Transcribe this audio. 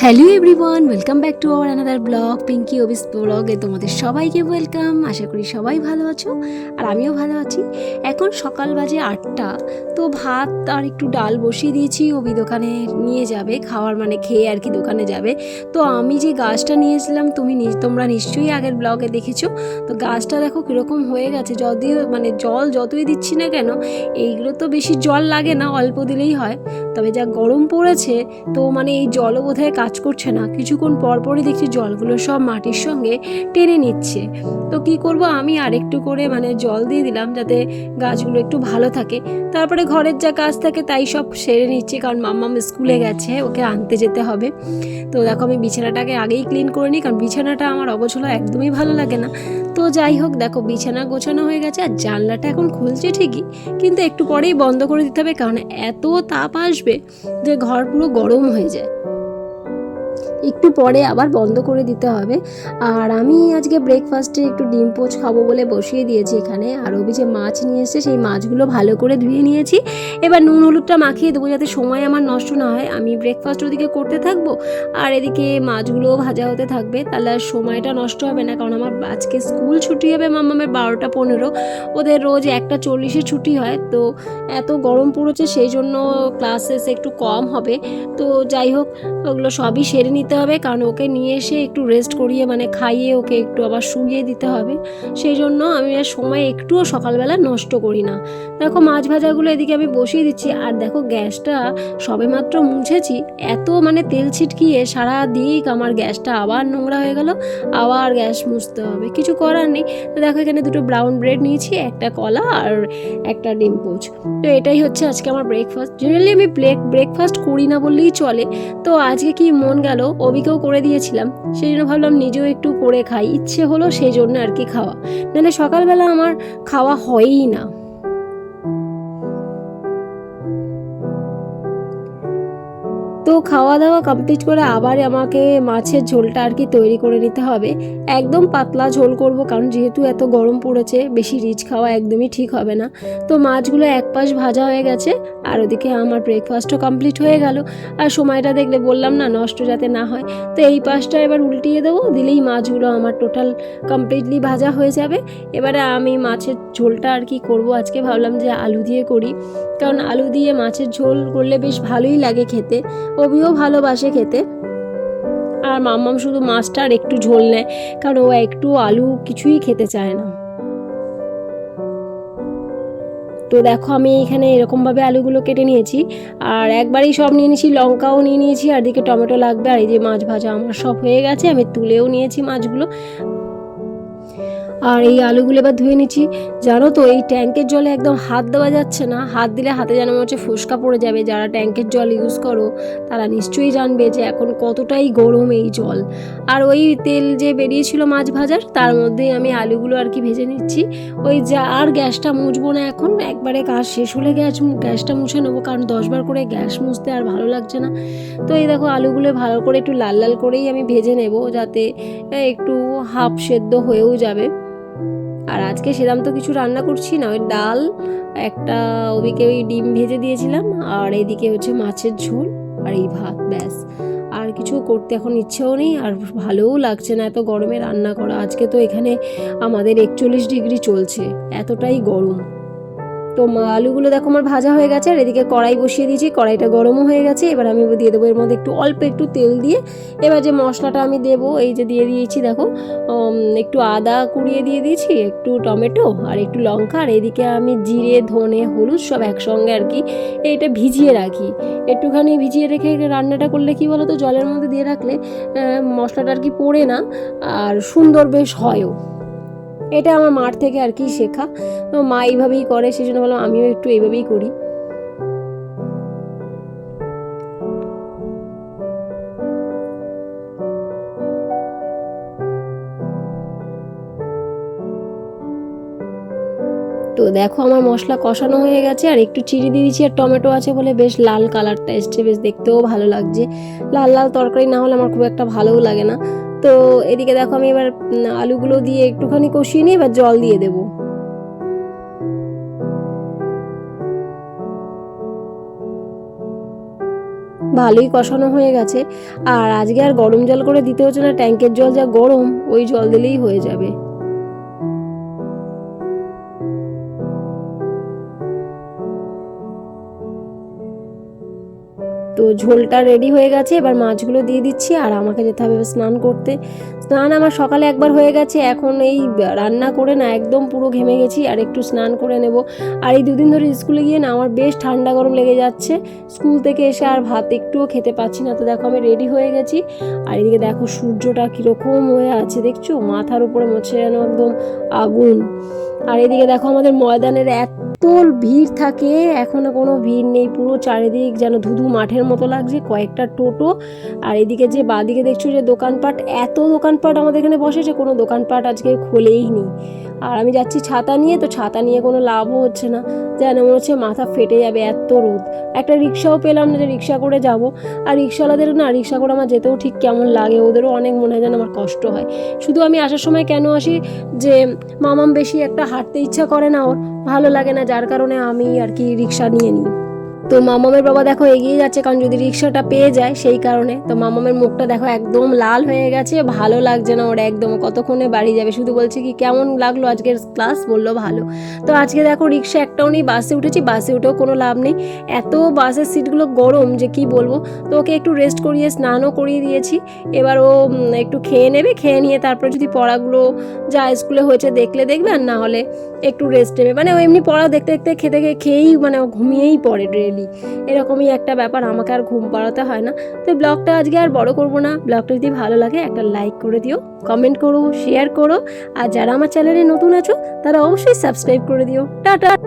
Hello everyone welcome back to our another blog Pinky অবিস ব্লগে তোমাদের সবাইকে ওয়েলকাম আশা করি সবাই ভালো আছো, আর আমিও ভালো আছি। এখন সকাল বাজে আটটা, তো ভাত আর একটু ডাল বসিয়ে দিয়েছি অবি দোকানে নিয়ে যাবে, খাওয়ার মানে খেয়ে আর কি দোকানে যাবে। তো আমি যে গাছটা নিয়েছিলাম, তুমি তোমরা নিশ্চয়ই আগের ব্লগে দেখেছ, তো গাছটা দেখো কীরকম হয়ে গেছে, যদিও মানে জল যতই দিচ্ছি না কেন, এইগুলো তো বেশি জল লাগে না, অল্প দিলেই হয়, তবে যা গরম পড়েছে, তো মানে এই জলও বোধহয় কাজ করছে না। কিছুক্ষণ পরপরই দেখছি জলগুলো সব মাটির সঙ্গে টেনে নিচ্ছে। তো কি করব? আমি আরেকটু করে মানে জল দিয়ে দিলাম যাতে গাছগুলো একটু ভালো থাকে। তারপরে ঘরের যা কাজ থাকে তাই সব সেরে নিচ্ছে কারণ মাম্মাম স্কুলে গেছে, ওকে আনতে যেতে হবে। তো দেখো আমি বিছানাটাকে আগেই ক্লিন করে নিই কারণ বিছানাটা আমার অগোছলো একদমই ভালো লাগে না। তো যাই হোক দেখো বিছানা গোছানো হয়ে গেছে আর জানলাটা এখন খুলছে ঠিকই, কিন্তু একটু পরেই বন্ধ করে দিতে হবে কারণ এত তাপ আসবে যে ঘর পুরো গরম হয়ে যায়। একটু পরে আবার বন্ধ করে দিতে হবে। আর আমি আজকে ব্রেকফাস্টে একটু ডিম পোচ খাব বলে বসিয়ে দিয়েছি এখানে। আর ওবি যে মাছ নিয়ে এসছে, সেই মাছগুলো ভালো করে ধুয়ে নিয়েছি। এবার নুন, হলুদটা মাখিয়ে দেবো যাতে সময় আমার নষ্ট না হয়। আমি ব্রেকফাস্ট ওদিকে করতে থাকব, আর এদিকে মাছগুলোও ভাজা হতে থাকবে। তাহলে আর সময়টা নষ্ট হবে না, কারণ আমার আজকে স্কুল ছুটি হবে মামামের বারোটা পনেরো। ওদের রোজ একটা চল্লিশে ছুটি হয়। তো এত গরম পড়েছে, সেই জন্য ক্লাসেস একটু কম হবে। তো যাই হোক, ওগুলো সবই সেরে নিতে হবে, কারণ ওকে নিয়ে এসে একটু রেস্ট করিয়ে মানে খাইয়ে ওকে একটু আবার শুইয়ে দিতে হবে। সেই জন্য আমি আর সময় একটুও সকালবেলা নষ্ট করি না। দেখো মাছ ভাজাগুলো এদিকে আমি বসিয়ে দিচ্ছি, আর দেখো গ্যাসটা সবেমাত্র মুছেছি। এত মানে তেল ছিটকিয়ে সারা দিক আমার গ্যাসটা আবার নোংরা হয়ে গেল, আবার গ্যাস মুছতে হবে। কিছু করার নেই। দেখো এখানে দুটো ব্রাউন ব্রেড নিয়েছি, একটা কলা আর একটা ডিম পোচ। তো এটাই হচ্ছে আজকে আমার ব্রেকফাস্ট জেনারেলি আমি ব্রেক ব্রেকফাস্ট করি না বললেই চলে। তো আজকে কি মন গেল? অবিকেও করে দিয়েছিলাম। সেই জন্য ভাবলাম নিজেও একটু করে খাই। ইচ্ছে হলো সেই জন্য আর কি খাওয়া। নাহলে সকালবেলা আমার খাওয়া হয়ই না। খাওয়া দাওয়া কমপ্লিট করে আবার আমাকে মাছের ঝোলটা আর কি তৈরি করে নিতে হবে। একদম পাতলা ঝোল করব, কারণ যেহেতু এত গরম পড়েছে, বেশি রিচ খাওয়া একদমই ঠিক হবে না। তো মাছগুলো এক পাশ ভাজা হয়ে গেছে, আর ওদিকে আমার ব্রেকফাস্টও কমপ্লিট হয়ে গেল। আর সময়টা দেখলে বললাম না, নষ্ট যাতে না হয়। তো এই পাশটা এবার উল্টিয়ে দেবো, দিলেই মাছগুলো আমার টোটাল কমপ্লিটলি ভাজা হয়ে যাবে। এবারে আমি মাছের ঝোলটা আর কি করব, আজকে ভাবলাম যে আলু দিয়ে করি। কারণ আলু দিয়ে মাছের ঝোল করলে বেশ ভালোই লাগে খেতে। অবিও ভালোবাসে খেতে। আর মাম্মাম শুধু মাছটা আর একটু ঝোল নেয়, কারণ ও একটু আলু কিছুই খেতে চায় না। তো দেখো আমি এখানে এরকমভাবে আলুগুলো কেটে নিয়েছি, আর একবারেই সব নিয়ে নিয়েছি, লঙ্কাও নিয়ে নিয়েছি, আর দিকে টমেটো লাগবে, আর এই যে মাছ ভাজা আমার সব হয়ে গেছে, আমি তুলেও নিয়েছি মাছগুলো। আর এই আলুগুলো এবার ধুয়ে নিচ্ছি। জানো তো, এই ট্যাঙ্কের জলে একদম হাত দেওয়া যাচ্ছে না। হাত দিলে হাতে যেন মনে হচ্ছে ফুসকা পড়ে যাবে। যারা ট্যাঙ্কের জল ইউজ করো, তারা নিশ্চয়ই জানবে যে এখন কতটাই গরম এই জল। আর ওই তেল যে বেরিয়েছিল মাছ ভাজার, তার মধ্যেই আমি আলুগুলো আর কি ভেজে নিচ্ছি। ওই যা, আর গ্যাসটা মুছবো না এখন। একবারে কাজ শেষ হলে গ্যাস গ্যাসটা মুছে নেব, কারণ দশবার করে গ্যাস মুছতে আর ভালো লাগছে না। তো এই দেখো, আলুগুলো ভালো করে একটু লাল লাল করেই আমি ভেজে নেব, যাতে একটু হাফ সেদ্ধ হয়েও যাবে। আর আজকে সেরাম তো কিছু রান্না করছি না, ওই ডাল, একটা ওদিকে ওই ডিম ভেজে দিয়েছিলাম, আর এদিকে হচ্ছে মাছের ঝোল আর এই ভাত, ব্যাস। আর কিছু করতে এখন ইচ্ছেও নেই, আর ভালোও লাগছে না এত গরমে রান্না করা। আজকে তো এখানে আমাদের একচল্লিশ ডিগ্রি চলছে, এতটাই গরম। তো আলুগুলো দেখো আমার ভাজা হয়ে গেছে, আর এদিকে কড়াই বসিয়ে দিয়েছি, কড়াইটা গরমও হয়ে গেছে, এবার আমি দিয়ে দেবো এর মধ্যে একটু, অল্প একটু তেল দিয়ে, এবার যে মশলাটা আমি দেবো, এই যে দিয়ে দিয়েছি দেখো একটু আদা কুড়িয়ে দিয়ে দিয়েছি, একটু টমেটো, আর একটু লঙ্কা, আর এদিকে আমি জিরে, ধনে, হলুদ সব একসঙ্গে আর কি, এইটা ভিজিয়ে রাখি। একটুখানি ভিজিয়ে রেখে রান্নাটা করলে কি বলো তো জলের মধ্যে দিয়ে রাখলে মশলাটা আর কি পড়ে না, আর সুন্দর বেশ হয়ও। এটা আমার মার থেকে আর কি শেখা। মা এইভাবেই করে সেই জন্য বললাম আমিও একটু এইভাবেই করি। তো দেখো আমার মশলা কষানো হয়ে গেছে, আর একটু চিড়ি দিয়ে দিয়েছি, আর টমেটো আছে বলে বেশ লাল কালারটা এসছে, বেশ দেখতেও ভালো লাগছে। লাল লাল তরকারি না হলে আমার খুব একটা ভালোও লাগে না। তো এদিকে দেখো আমি এবার আলুগুলো দিয়ে একটুখানি কষিয়ে নিয়ে এবার জল দিয়ে দেবো। ভালোই কষানো হয়ে গেছে। আর আজকে আর গরম জল করে দিতে হচ্ছে না, ট্যাঙ্কের জল যা গরম, ওই জল দিলেই হয়ে যাবে। তো ঝোলটা রেডি হয়ে গেছে, এবার মাছগুলো দিয়ে দিচ্ছি আর আমাকে যেতে হবে স্নান করতে। স্নান আমার সকালে একবার হয়ে গেছে, এখন এই রান্না করে না একদম পুরো ঘেমে গেছি আর একটু স্নান করে নেব। আর এই দুদিন ধরে স্কুলে গিয়ে না আমার বেশ ঠান্ডা গরম লেগে যাচ্ছে। স্কুল থেকে এসে আর ভাত একটুও খেতে পাচ্ছি না, তো দেখো আমি রেডি হয়ে গেছি। আর এদিকে দেখো সূর্যটা কীরকম হয়ে আছে, দেখছ? মাথার উপরে মরছে যেন একদম আগুন। আর এদিকে দেখো আমাদের ময়দানের এত ভিড় থাকে, এখনও কোনো ভিড় নেই, পুরো চারিদিক যেন ধুধু মাঠের মতো লাগছে, কয়েকটা টোটো। আর এদিকে যে বাদিকে দেখছ যে দোকানপাট, এত দোকানপাট আমাদের এখানে বসেছে কোনো দোকানপাট আজকে খোলেই নি আর আমি যাচ্ছি ছাতা নিয়ে, তো ছাতা নিয়ে কোনো লাভও হচ্ছে না। যেন মনে হচ্ছে মাথা ফেটে যাবে এত রোদ। একটা রিক্সাও পেলাম না যে রিক্সা করে যাব। আর রিক্সাওয়ালাদের না রিক্সা করে আমার যেতেও ঠিক কেমন লাগে, ওদেরও অনেক মনে হয় যেন আমার কষ্ট হয়। শুধু আমি আসার সময় কেন আসি? যে মামাম বেশি একটা হাঁটতে ইচ্ছা করে না ওর। ভালো লাগে না যার কারণে আমি আর কি রিক্সা নিয়ে নিই। তো মামামের বাবা দেখো এগিয়ে যাচ্ছে, কারণ যদি রিক্সাটা পেয়ে যায় সেই কারণে। তো মামামের মুখটা দেখো একদম লাল হয়ে গেছে, ভালো লাগছে না ওরা একদম। কতক্ষণে বাড়ি যাবে? শুধু বলছে কি, কেমন লাগল আজকের ক্লাস? বলল, ভালো। তো আজকে দেখো রিক্সা একটাও নেই, বাসে উঠেছি, বাসে উঠেও কোনো লাভ নেই। এত বাসের সিটগুলো গরম যে কি বলব? তো ওকে একটু রেস্ট করিয়ে, স্নানও করিয়ে দিয়েছি। এবার ও একটু খেয়ে নেবে, খেয়ে নিয়ে তারপরে যদি পড়াগুলো যা স্কুলে হয়েছে দেখলে দেখবে, আর না হলে একটু রেস্ট নেবে। মানে ও এমনি পড়া দেখতে দেখতে খেতে খেয়ে খেয়েই মানে ও ঘুমিয়েই পড়ে ডেলি এরকমই একটা ব্যাপার আমাকে আর ঘুম পাড়াতে হয় না। তো ব্লগটা আজকে আর বড় করব না। ব্লগটা যদি ভালো লাগে একটা লাইক করে দিও কমেন্ট করো শেয়ার করো। আর যারা আমার চ্যানেলে নতুন আছো, তারা অবশ্যই সাবস্ক্রাইব করে দিও। টাটা!